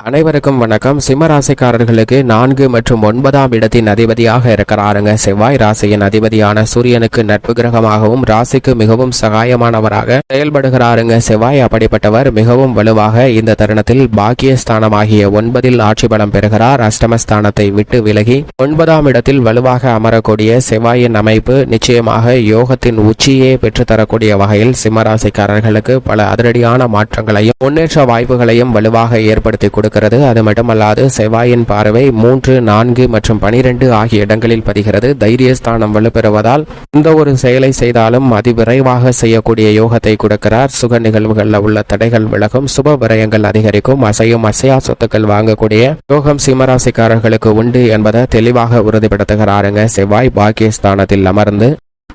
அனைவருக்கும் வணக்கம். சிம்ம ராசிக்காரர்களுக்கு நான்கு மற்றும் ஒன்பதாம் இடத்தின் அதிபதியாக இருக்கிறாருங்க. செவ்வாய் ராசியின் அதிபதியான சூரியனுக்கு நட்பு கிரகமாகவும் ராசிக்கு மிகவும் சகாயமானவராக செயல்படுகிறாருங்க. செவ்வாய் அப்படிப்பட்டவர் மிகவும் வலுவாக இந்த தருணத்தில் பாக்கியஸ்தானமாகிய ஒன்பதில் ஆட்சி பலம் பெறுகிறார். அஷ்டமஸ்தானத்தை விட்டு விலகி ஒன்பதாம் இடத்தில் வலுவாக அமரக்கூடிய செவ்வாயின் அமைப்பு நிச்சயமாக யோகத்தின் உச்சியே பெற்றுத்தரக்கூடிய வகையில் சிம்ம ராசிக்காரர்களுக்கு பல அதிரடியான மாற்றங்களையும் முன்னேற்ற வாய்ப்புகளையும் வலுவாக ஏற்படுத்தி கொடுக்கிறது. அது மட்டுமல்லாது செவ்வாயின் பார்வை மூன்று நான்கு மற்றும் பனிரெண்டு ஆகிய இடங்களில் பதிகிறது. தைரியஸ்தானம் வலுப்பெறுவதால் இந்த ஒரு செயலை செய்தாலும் அதிவிரைவாக செய்யக்கூடிய யோகத்தை கொடுக்கிறார். சுக நிகழ்வுகளில் உள்ள தடைகள் விலகும் சுப விரயங்கள் அதிகரிக்கும் அசையும் அசையா சொத்துக்கள் வாங்கக்கூடிய யோகம் சிம்மராசிக்காரர்களுக்கு உண்டு என்பதை தெளிவாக உறுதிப்படுத்துகிறாருங்க. செவ்வாய் பாக்கியஸ்தானத்தில் அமர்ந்து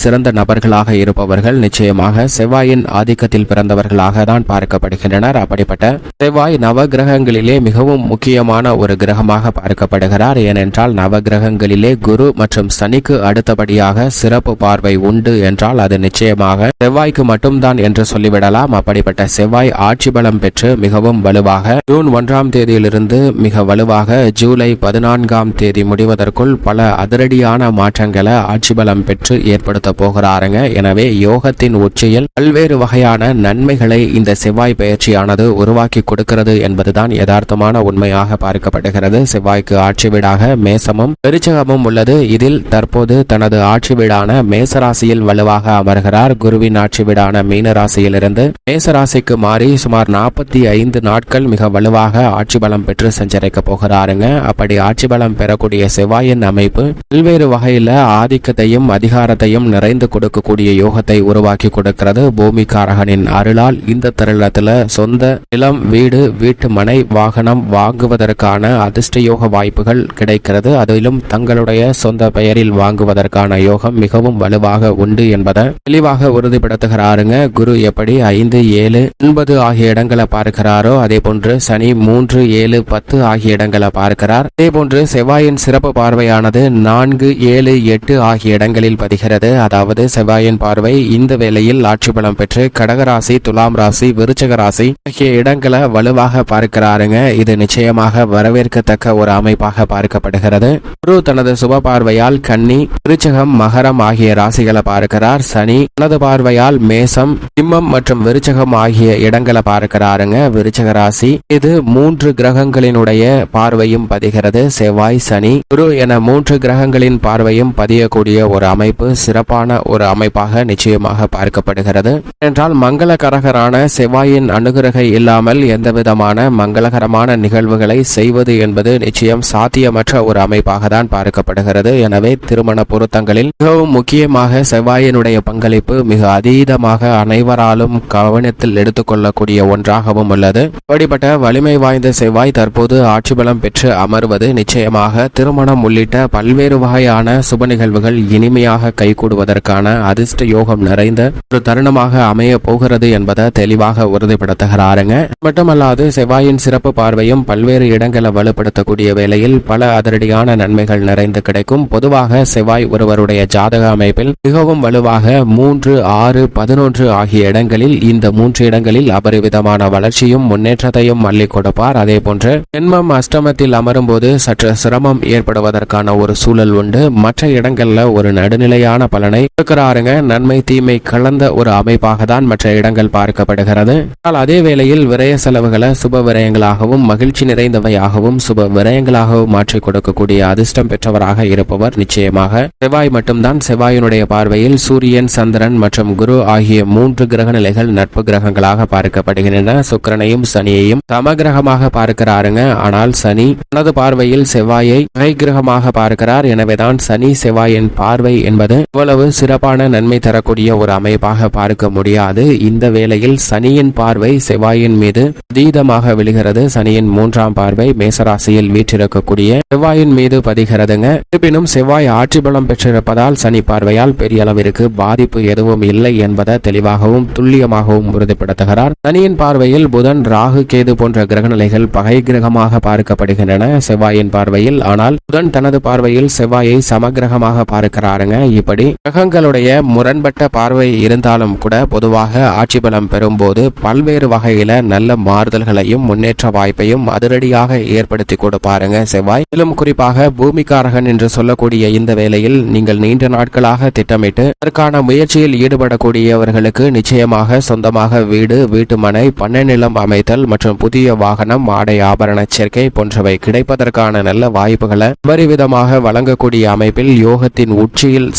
சிறந்த நபர்களாக இருப்பவர்கள் நிச்சயமாக செவ்வாயின் ஆதிக்கத்தில் பிறந்தவர்களாக தான் பார்க்கப்படுகின்றனர். அப்படிப்பட்ட செவ்வாய் நவ கிரகங்களிலே மிகவும் முக்கியமான ஒரு கிரகமாக பார்க்கப்படுகிறார். ஏனென்றால் நவ கிரகங்களிலே குரு மற்றும் சனிக்கு அடுத்தபடியாக சிறப்பு பார்வை உண்டு என்றால் அது நிச்சயமாக செவ்வாய்க்கு மட்டும்தான் என்று சொல்லிவிடலாம். அப்படிப்பட்ட செவ்வாய் ஆட்சி பலம் பெற்று மிகவும் வலுவாக ஜூன் ஒன்றாம் தேதியிலிருந்து மிக வலுவாக ஜூலை பதினான்காம் தேதி முடிவதற்குள் பல அதிரடியான மாற்றங்களை ஆட்சி பலம் பெற்று ஏற்படும் ஏற்படுத்த போகிறாருங்க. எனவே யோகத்தின் உச்சியில் பல்வேறு வகையான நன்மைகளை இந்த செவ்வாய் பயிற்சியானது உருவாக்கி கொடுக்கிறது என்பதுதான் யதார்த்தமான உண்மையாக பார்க்கப்படுகிறது. செவ்வாய்க்கு ஆட்சி வீடாக மேசமும் பெருச்சகமும் உள்ளது. இதில் தற்போது தனது ஆட்சி வீடான மேசராசியில் வலுவாக அமர்கிறார். குருவின் ஆட்சி வீடான மீனராசியிலிருந்து மேசராசிக்கு மாறி சுமார் நாற்பத்தி ஐந்து நாட்கள் மிக வலுவாக ஆட்சி பலம் பெற்று சஞ்சரிக்க போகிறாருங்க. அப்படி ஆட்சி பலம் பெறக்கூடிய செவ்வாயின் அமைப்பு பல்வேறு வகையில ஆதிக்கத்தையும் அதிகாரத்தையும் நிறைந்து கொடுக்கக்கூடிய யோகத்தை உருவாக்கி கொடுக்கிறது. பூமிக்காரகனின் அருளால் இந்த தருளத்தில் சொந்த நிலம் வீடு வீட்டு மனை வாகனம் வாங்குவதற்கான அதிர்ஷ்ட யோக வாய்ப்புகள் கிடைக்கிறது. அதிலும் தங்களுடைய சொந்த பெயரில் வாங்குவதற்கான யோகம் மிகவும் வலுவாக உண்டு என்பதை தெளிவாக உறுதிப்படுத்துகிறாருங்க. குரு எப்படி ஐந்து ஏழு ஒன்பது ஆகிய இடங்களை பார்க்கிறாரோ அதே போன்று சனி மூன்று ஏழு பத்து ஆகிய இடங்களை பார்க்கிறார். அதே போன்று செவ்வாயின் சிறப்பு பார்வையானது நான்கு ஏழு எட்டு ஆகிய இடங்களில் பதிகிறது. அதாவது செவ்வாயின் பார்வை இந்த வேளையில் ஆட்சி பலம் பெற்று கடகராசி துலாம் ராசி விருச்சக ராசி ஆகிய இடங்களை வலுவாக பார்க்கிறாருங்க. இது நிச்சயமாக வரவேற்கத்தக்க ஒரு அமைப்பாக பார்க்கப்படுகிறது. குரு தனது சுப பார்வையால் கன்னி விருச்சகம் மகரம் ஆகிய ராசிகளை பார்க்கிறார். சனி தனது பார்வையால் மேசம் சிம்மம் மற்றும் விருச்சகம் ஆகிய இடங்களை பார்க்கிறாருங்க. விருச்சக ராசி இது மூன்று கிரகங்களினுடைய பார்வையும் பதிகிறது. செவ்வாய் சனி குரு என மூன்று கிரகங்களின் பார்வையும் பதியக்கூடிய ஒரு அமைப்பு. சிறப்பு சிறப்பான ஒரு அமைப்பாக நிச்சயமாக பார்க்கப்படுகிறது. என்றால் மங்களகரகரான செவ்வாயின் அனுகிரகை இல்லாமல் எந்தவிதமான மங்களகரமான நிகழ்வுகளை செய்வது என்பது நிச்சயம் சாத்தியமற்ற ஒரு அமைப்பாக தான் பார்க்கப்படுகிறது. எனவே திருமண பொருத்தங்களில் மிகவும் முக்கியமாக செவ்வாயினுடைய பங்களிப்பு மிக அதீதமாக அனைவராலும் கவனத்தில் எடுத்துக்கொள்ளக்கூடிய ஒன்றாகவும் உள்ளது. அப்படிப்பட்ட வலிமை வாய்ந்த செவ்வாய் தற்போது ஆட்சி பலம் பெற்று அமர்வது நிச்சயமாக திருமணம் உள்ளிட்ட பல்வேறு வகையான சுப நிகழ்வுகள் இனிமையாக கைகூடுவதற்கான அதிர்ஷ்ட யோகம் நிறைந்த ஒரு தருணமாக அமைய போகிறது என்பதை தெளிவாக உறுதிப்படுத்துகிறாருங்க. மட்டுமல்லாது செவ்வாயின் சிறப்பு பார்வையும் பல்வேறு இடங்களை வலுப்படுத்தக்கூடிய வேளையில் பல அதிரடியான நன்மைகள் நிறைந்து கிடைக்கும். பொதுவாக செவ்வாய் ஒருவருடைய ஜாதக அமைப்பில் மிகவும் வலுவாக மூன்று ஆறு பதினொன்று ஆகிய இடங்களில் இந்த மூன்று இடங்களில் அபரிவிதமான வளர்ச்சியும் முன்னேற்றத்தையும் அள்ளி கொடுப்பார். அதே போன்று ஜென்மம் அஷ்டமத்தில் அமரும் போது சற்று சிரமம் ஏற்படுவதற்கான ஒரு சூழல் உண்டு. மற்ற இடங்கள்ல ஒரு நடுநிலையான பலன் கொடுக்கிறாருங்க நன்மை தீமை கலந்த ஒரு அமைப்பாக தான் மற்ற இடங்கள் பார்க்கப்படுகிறது. ஆனால் அதே வேளையில் விரய செலவுகளை சுப விரயங்களாகவும் மகிழ்ச்சி நிறைந்தவையாகவும் சுப விரயங்களாகவும் மாற்றி கொடுக்கக்கூடிய அதிர்ஷ்டம் பெற்றவராக இருப்பவர் நிச்சயமாக. செவ்வாய் மட்டும்தான் செவ்வாயினுடைய பார்வையில் சூரியன் சந்திரன் மற்றும் குரு ஆகிய மூன்று கிரக நிலைகள் நட்பு கிரகங்களாக பார்க்கப்படுகின்றன. சுக்கிரனையும் சனியையும் சமகிரகமாக பார்க்கிறாருங்க. ஆனால் சனி தனது பார்வையில் செவ்வாயை கிரகமாக பார்க்கிறார். எனவேதான் சனி செவ்வாயின் பார்வை என்பது இவ்வளவு அவ்வளவு சிறப்பான நன்மை தரக்கூடிய ஒரு அமைப்பாக பார்க்க முடியாது. இந்த வேளையில் சனியின் பார்வை செவ்வாயின் மீது அதீதமாக விழுகிறது. சனியின் மூன்றாம் பார்வை மேசராசியில் வீற்றிருக்கக்கூடிய செவ்வாயின் மீது பதிகிறதுங்க. இருப்பினும் செவ்வாய் ஆட்சி பலம் பெற்றிருப்பதால் சனி பார்வையால் பெரிய அளவிற்கு பாதிப்பு எதுவும் இல்லை என்பதை தெளிவாகவும் துல்லியமாகவும் உறுதிப்படுத்துகிறார். சனியின் பார்வையில் புதன் ராகு கேது போன்ற கிரகநிலைகள் பகை கிரகமாக பார்க்கப்படுகின்றன செவ்வாயின் பார்வையில். ஆனால் புதன் தனது பார்வையில் செவ்வாயை சமகிரகமாக பார்க்கிறாருங்க. இப்படி கிரகங்களுடைய முரண்பட்ட பார்வை இருந்தாலும் கூட பொதுவாக ஆட்சி பலம் பெறும்போது பல்வேறு வகையில நல்ல மாறுதல்களையும் முன்னேற்ற வாய்ப்பையும் அதிரடியாக ஏற்படுத்தி கொடுப்பாருங்க செவ்வாய். மேலும் குறிப்பாக பூமிக்காரகன் என்று சொல்லக்கூடிய இந்த வேளையில் நீங்கள் நீண்ட நாட்களாக திட்டமிட்டு அதற்கான முயற்சியில் ஈடுபடக்கூடியவர்களுக்கு நிச்சயமாக சொந்தமாக வீடு வீட்டுமனை பண்ணை நிலம் அமைத்தல் மற்றும் புதிய வாகனம் ஆடை ஆபரண சேர்க்கை போன்றவை கிடைப்பதற்கான நல்ல வாய்ப்புகளை விபரிவிதமாக வழங்கக்கூடிய அமைப்பில் யோகத்தின் உச்சியில்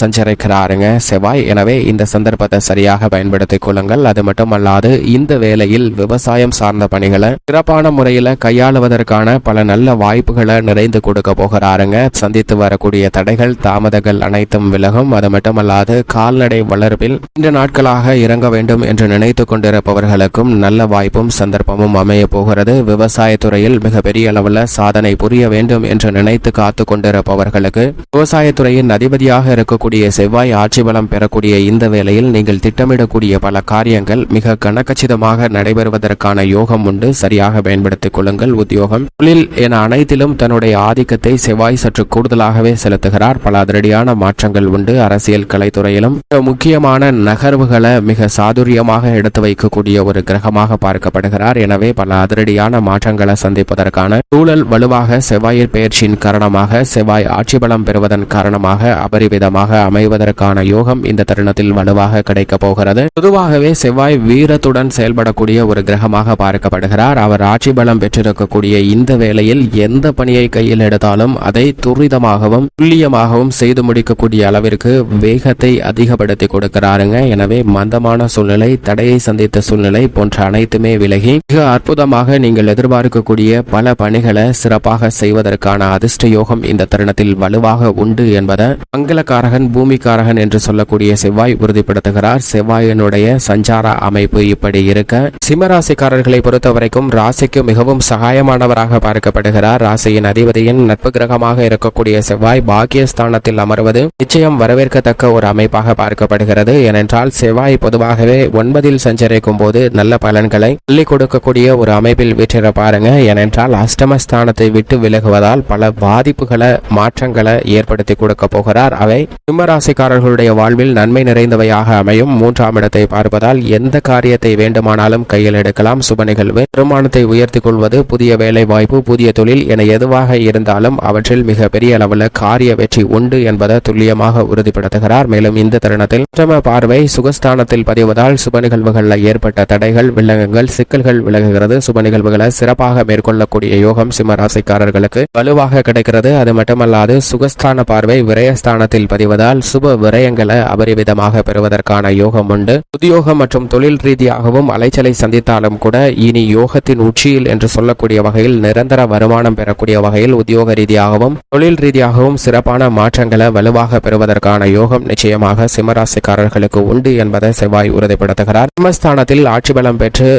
இருக்கிறாருங்க. செவ்வாய் எனவே இந்த சந்தர்ப்பத்தை சரியாக பயன்படுத்திக் கொள்ளுங்கள். அது மட்டுமல்லாது இந்த வேளையில் விவசாயம் சார்ந்த பணிகளை சிறப்பான முறையில் கையாளுவதற்கான பல நல்ல வாய்ப்புகளை நிறைந்து கொடுக்க போகிறாருங்க. சந்தித்து வரக்கூடிய தடைகள் தாமதங்கள் அனைத்தும் விலகும். அது மட்டுமல்லாது கால்நடை வளர்ப்பில் இந்த நாட்களாக இறங்க வேண்டும் என்று நினைத்து கொண்டிருப்பவர்களுக்கும் நல்ல வாய்ப்பும் சந்தர்ப்பமும் அமைய போகிறது. விவசாயத்துறையில் மிகப்பெரிய அளவில் சாதனை புரிய வேண்டும் என்று நினைத்து காத்து கொண்டிருப்பவர்களுக்கு விவசாயத்துறையின் அதிபதியாக இருக்கக்கூடிய செவ்வாய் ஆட்சி பலம் பெறக்கூடிய இந்த வேளையில் நீங்கள் திட்டமிடக்கூடிய பல காரியங்கள் மிக கனக்கச்சிதமாக நடைபெறுவதற்கான யோகம் உண்டு. சரியாக பயன்படுத்திக் கொள்ளுங்கள். உத்தியோகம். தொழில் என அனைத்திலும் தன்னுடைய ஆதிக்கத்தை செவ்வாய் சற்று கூடுதலாகவே செலுத்துகிறார். பல அதிரடியான மாற்றங்கள் உண்டு. அரசியல் கலைத்துறையிலும் மிக முக்கியமான நகர்வுகளை மிக சாதுரியமாக எடுத்து வைக்கக்கூடிய ஒரு கிரகமாக பார்க்கப்படுகிறார். எனவே பல அதிரடியான மாற்றங்களை சந்திப்பதற்கான சூழல் வலுவாக செவ்வாயின் பெயர்ச்சியின் காரணமாக செவ்வாய் ஆட்சி பலம் பெறுவதன் காரணமாக அபரிவிதமாக அமைவதற்கு செய்வதற்கான யோகம் இந்த தருணத்தில் வலுவாக கிடைக்க போகிறது. பொதுவாகவே செவ்வாய் வீரத்துடன் செயல்படக்கூடிய ஒரு கிரகமாக பார்க்கப்படுகிறார். அவர் ஆட்சி பலம் பெற்றிருக்கக்கூடிய இந்த வேளையில் எந்த பணியை கையில் எடுத்தாலும் அதை துரிதமாகவும் துல்லியமாகவும் செய்து முடிக்கக்கூடிய அளவிற்கு வேகத்தை அதிகப்படுத்தி கொடுக்கிறாருங்க. எனவே மந்தமான சூழ்நிலை தடையை சந்தித்த சூழ்நிலை போன்ற அனைத்துமே விலகி மிக அற்புதமாக நீங்கள் எதிர்பார்க்கக்கூடிய பல பணிகளை சிறப்பாக செய்வதற்கான அதிர்ஷ்ட யோகம் இந்த தருணத்தில் வலுவாக உண்டு என்பதை மங்களக்காரகன் பூமிக்கார பூமிக்காரகன் என்று சொல்லக்கூடிய செவ்வாய் உறுதிப்படுத்துகிறார். செவ்வாயினுடைய சஞ்சார அமைப்பு இப்படி இருக்க சிம்மராசிக்காரர்களை பொறுத்தவரைக்கும் ராசிக்கு மிகவும் சகாயமானவராக பார்க்கப்படுகிறார். ராசியின் அதிபதியின் நட்பு கிரகமாக இருக்கக்கூடிய செவ்வாய் பாக்கியஸ்தானத்தில் அமர்வது நிச்சயம் வரவேற்கத்தக்க ஒரு அமைப்பாக பார்க்கப்படுகிறது. ஏனென்றால் செவ்வாய் பொதுவாகவே ஒன்பதில் சஞ்சரிக்கும் போது நல்ல பலன்களை அள்ளி கொடுக்கக்கூடிய ஒரு அமைப்பில் வீற்றிட பாருங்க ஏனென்றால் அஷ்டமஸ்தானத்தை விட்டு விலகுவதால் பல பாதிப்புகளை மாற்றங்களை ஏற்படுத்தி கொடுக்க போகிறார். அவை சிம்மராசிக்கார சிம்மராசிக்காரர்களுடைய வாழ்வில் நன்மை நிறைந்தவையாக அமையும். மூன்றாம் இடத்தை பார்ப்பதால் எந்த காரியத்தை வேண்டுமானாலும் கையில் எடுக்கலாம். சுப நிகழ்வு. வருமானத்தை உயர்த்தி கொள்வது புதிய வேலை வாய்ப்பு புதிய தொழில் என எதுவாக இருந்தாலும் அவற்றில் மிக பெரிய அளவில் காரிய வெற்றி உண்டு என்பதை துல்லியமாக உறுதிப்படுத்துகிறார். மேலும் இந்த தருணத்தில் உத்தம பார்வை சுகஸ்தானத்தில் பதிவதால் சுப நிகழ்வுகளில் ஏற்பட்ட தடைகள் வில்லங்கங்கள் சிக்கல்கள் விலகுகிறது. சுப நிகழ்வுகளை சிறப்பாக மேற்கொள்ளக்கூடிய யோகம் சிம்ம ராசிக்காரர்களுக்கு வலுவாக கிடைக்கிறது. அது மட்டுமல்லாது சுகஸ்தான பார்வை விரயஸ்தானத்தில் பதிவதால் சுப விரயங்களை அபரிவிதமாக பெறுவதற்கான யோகம் உண்டு. உத்தியோகம் மற்றும் தொழில் ரீதியாகவும் அலைச்சலை சந்தித்தாலும் கூட இனி யோகத்தின் உச்சியில் என்று சொல்லக்கூடிய வகையில் நிரந்தர வருமானம் பெறக்கூடிய வகையில் உத்தியோக ரீதியாகவும் தொழில் ரீதியாகவும் சிறப்பான மாற்றங்களை வலுவாக பெறுவதற்கான யோகம் நிச்சயமாக சிம்மராசிக்காரர்களுக்கு உண்டு என்பதை செவ்வாய் உறுதிப்படுத்துகிறார். சிம்மஸ்தானத்தில் ஆட்சி பலம் பெற்று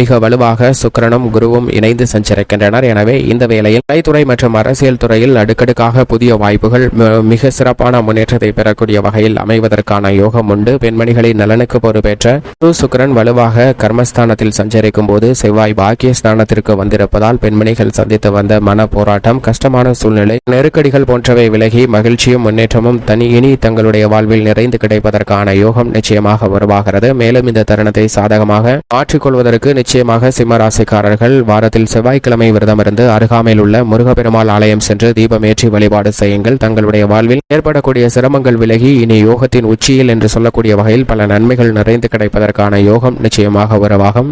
மிக வலுவாக சுக்கிரனும் குருவும் இணைந்து சஞ்சரிக்கின்றனர். எனவே இந்த வேளையில் கலைத்துறை மற்றும் அரசியல் துறையில் அடுக்கடுக்காக புதிய வாய்ப்புகள் மிக சிறப்பான முன்னேற்றத்தை பெறக்கூடிய வகையில் அமைவதற்கான யோகம் உண்டு. பெண்மணிகளின் நலனுக்கு பொறுப்பேற்ற குரு சுக்கிரன் வலுவாக கர்மஸ்தானத்தில் சஞ்சரிக்கும் போது செவ்வாய் பாக்கியஸ்தானத்திற்கு வந்திருப்பதால் பெண்மணிகள் சந்தித்து வந்த மன போராட்டம் கஷ்டமான சூழ்நிலை நெருக்கடிகள் போன்றவை விலகி மகிழ்ச்சியும் முன்னேற்றமும் தனி இனி தங்களுடைய வாழ்வில் நிறைந்து கிடைப்பதற்கான யோகம் நிச்சயமாக உருவாகிறது. மேலும் இந்த தருணத்தை சாதகமாக மாற்றிக்கொள்வதற்கு நிச்சயமாக சிம்மராசிக்காரர்கள் வாரத்தில் செவ்வாய்க்கிழமை விரதமிருந்து அருகாமையில் உள்ள முருகப்பெருமாள் ஆலயம் சென்று தீபமேற்றி வழிபாடு செய்யுங்கள். தங்களுடைய வாழ்வில் ஏற்படக்கூடிய சிரமங்கள் விலகி இனி யோகத்தின் உச்சியில் என்று சொல்லக்கூடிய வகையில் பல நன்மைகள் நிறைந்து கிடைப்பதற்கான யோகம் நிச்சயமாக உருவாகும்